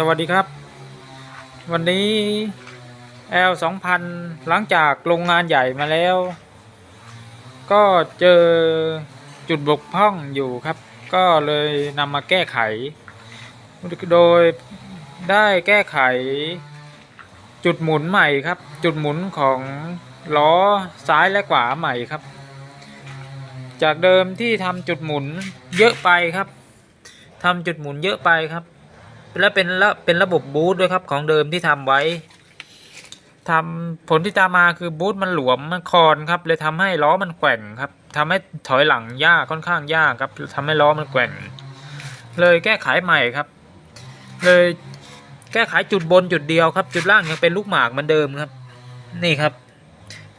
สวัสดีครับ วันนี้ L 2000 หลังจากโรงงานใหญ่มาแล้ว ก็เจอจุดบกพร่องอยู่ครับ ก็เลยนำมาแก้ไข โดยได้แก้ไข จุดหมุนใหม่ครับ จุดหมุนของล้อซ้ายและขวาใหม่ครับ จากเดิมที่ทำจุดหมุนเยอะไปครับทำจุดหมุนเยอะไปครับ และเป็นละเป็นระบบบูทด้วยครับของเดิมที่ทำไว้ทำผลที่ตามมาคือบูทมันหลวมมันคอนครับเลยทำให้ล้อมันแกว่งครับทำให้ถอยหลังยากค่อนข้างยากครับทำให้ล้อมันแกว่ง เลยแก้ไขใหม่ครับ เลยแก้ไขจุดบนจุดเดียวครับ จุดล่างยังเป็นลูกหมากเหมือนเดิมครับ นี่ครับ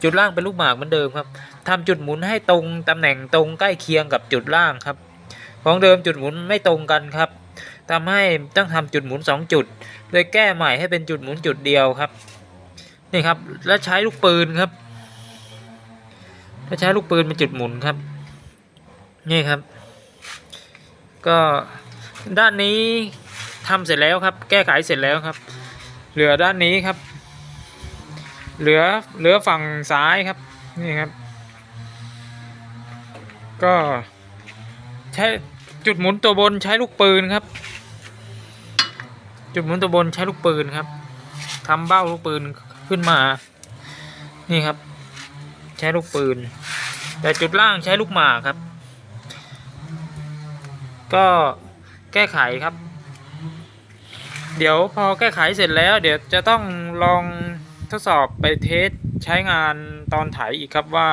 จุดล่างเป็นลูกหมากเหมือนเดิมครับทำจุดหมุนให้ตรงตำแหน่งตรงใกล้เคียงกับจุดล่างครับ ของเดิมจุดหมุนไม่ตรงกันครับ ทำให้ต้องทำจุดหมุน 2 จุด โดยแก้ใหม่ให้เป็นจุดหมุนจุดเดียวครับ นี่ครับ แล้วใช้ลูกปืนครับถ้าใช้ลูกปืนเป็นจุดหมุนครับ นี่ครับ ก็ด้านนี้ทำเสร็จแล้วครับ แก้ไขเสร็จแล้วครับ เหลือด้านนี้ครับ เหลือเหลือฝั่งซ้ายครับ นี่ครับ ก็ใช้ จุดหมุนตัวบนใช้ลูกปืนครับ จุดหมุนตัวบนใช้ลูกปืนครับทำเบ้าลูกปืนขึ้นมา นี่ครับ ใช้ลูกปืน แต่จุดล่างใช้ลูกหมากครับ ก็แก้ไขครับ เดี๋ยวพอแก้ไขเสร็จแล้ว เดี๋ยวจะต้องลองทดสอบไปเทสใช้งานตอนไถอีกครับว่า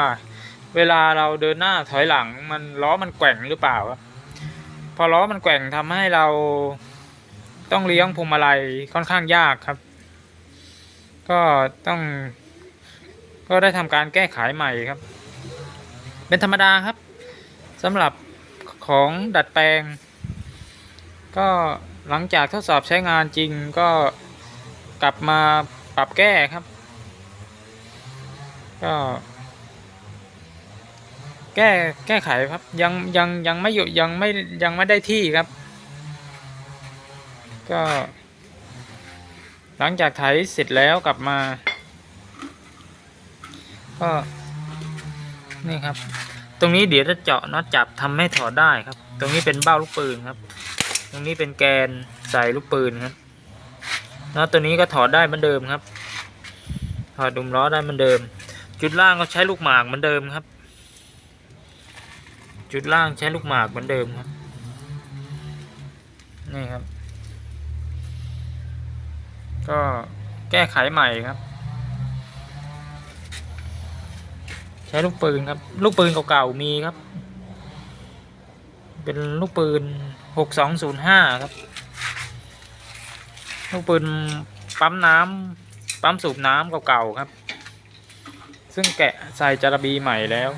เวลาเราเดินหน้าถอยหลังมันล้อมันแกว่งหรือเปล่าครับ พอล้อมันแกว่งทำให้เราต้องเลี้ยงพวงมาลัยค่อนข้างยากครับ ก็ต้อง ก็ได้ทำการแก้ไขใหม่ครับ เป็นธรรมดาครับสำหรับของดัดแปลง ก็หลังจากทดสอบใช้งานจริงก็กลับมาปรับแก้ครับ ก็ แก้แก้ไขครับยังยังยังไม่อยู่ยังไม่ยังไม่ได้ที่ครับ ก็ หลังจากไถเสร็จแล้วกลับมา ก็นี่ครับ ตรงนี้เดี๋ยวจะเจาะน็อตจับทำให้ถอดได้ครับ ตรงนี้เป็นเบ้าลูกปืนครับ ตรงนี้เป็นแกนใส่ลูกปืนครับน็อตตัวนี้ก็ถอดได้เหมือนเดิมครับถอดดุมล้อได้เหมือนเดิม จุดล่างก็ใช้ลูกหมากเหมือนเดิมครับ จุดล่างใช้ลูกหมากเหมือนเดิมครับ นี่ครับ ก็แก้ไขใหม่ครับ ใช้ลูกปืนครับ ลูกปืนเก่าๆมีครับ เป็นลูกปืนหกสองศูนย์ห้าครับ ลูกปืนปั๊มน้ำปั๊มสูบน้ำเก่าๆครับ ซึ่งแกะใส่จารบีใหม่แล้ว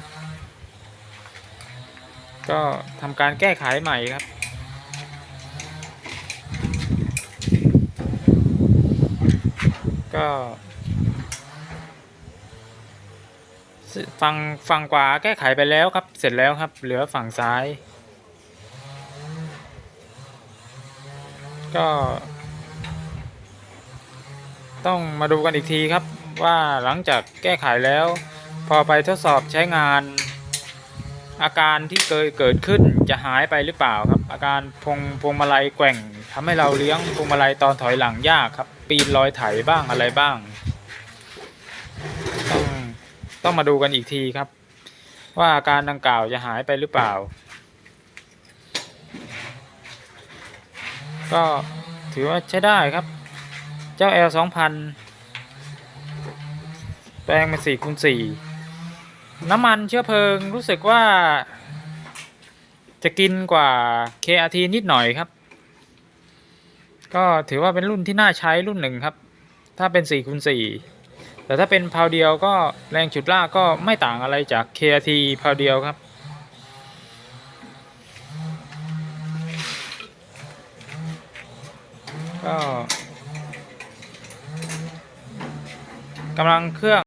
ก็ทำการแก้ไขใหม่ครับ ก็ฝั่งฝั่งขวาแก้ไขไปแล้วครับ เสร็จแล้วครับ เหลือฝั่งซ้าย ก็ ต้องมาดูกันอีกทีครับ ว่าหลังจากแก้ไขแล้ว พอไปทดสอบใช้งาน อาการที่เคยเกิดขึ้นจะหายไปหรือเปล่าครับ อาการพวงพวงมาลัยแกว่งทำให้เราเลี้ยงพวงมาลัยตอนถอยหลังยากครับ ปีนรอยไถบ้างอะไรบ้าง ต้องต้องมาดูกันอีกทีครับ ว่าอาการดังกล่าวจะหายไปหรือเปล่า ก็ถือว่าใช้ได้ครับ เจ้า L 2000แปลงเป็น4คูณ4 น้ำมันเชื้อเพลิงรู้สึกว่า จะกินกว่า KRT นิดหน่อยครับ ก็ถือว่าเป็นรุ่นที่น่าใช้รุ่นหนึ่งครับ ถ้าเป็น4คูณ4แต่ถ้าเป็นพาวเดียวก็แรงฉุดลากก็ไม่ต่างอะไรจาก KRT พาวเดียวครับก็กำลังเครื่อง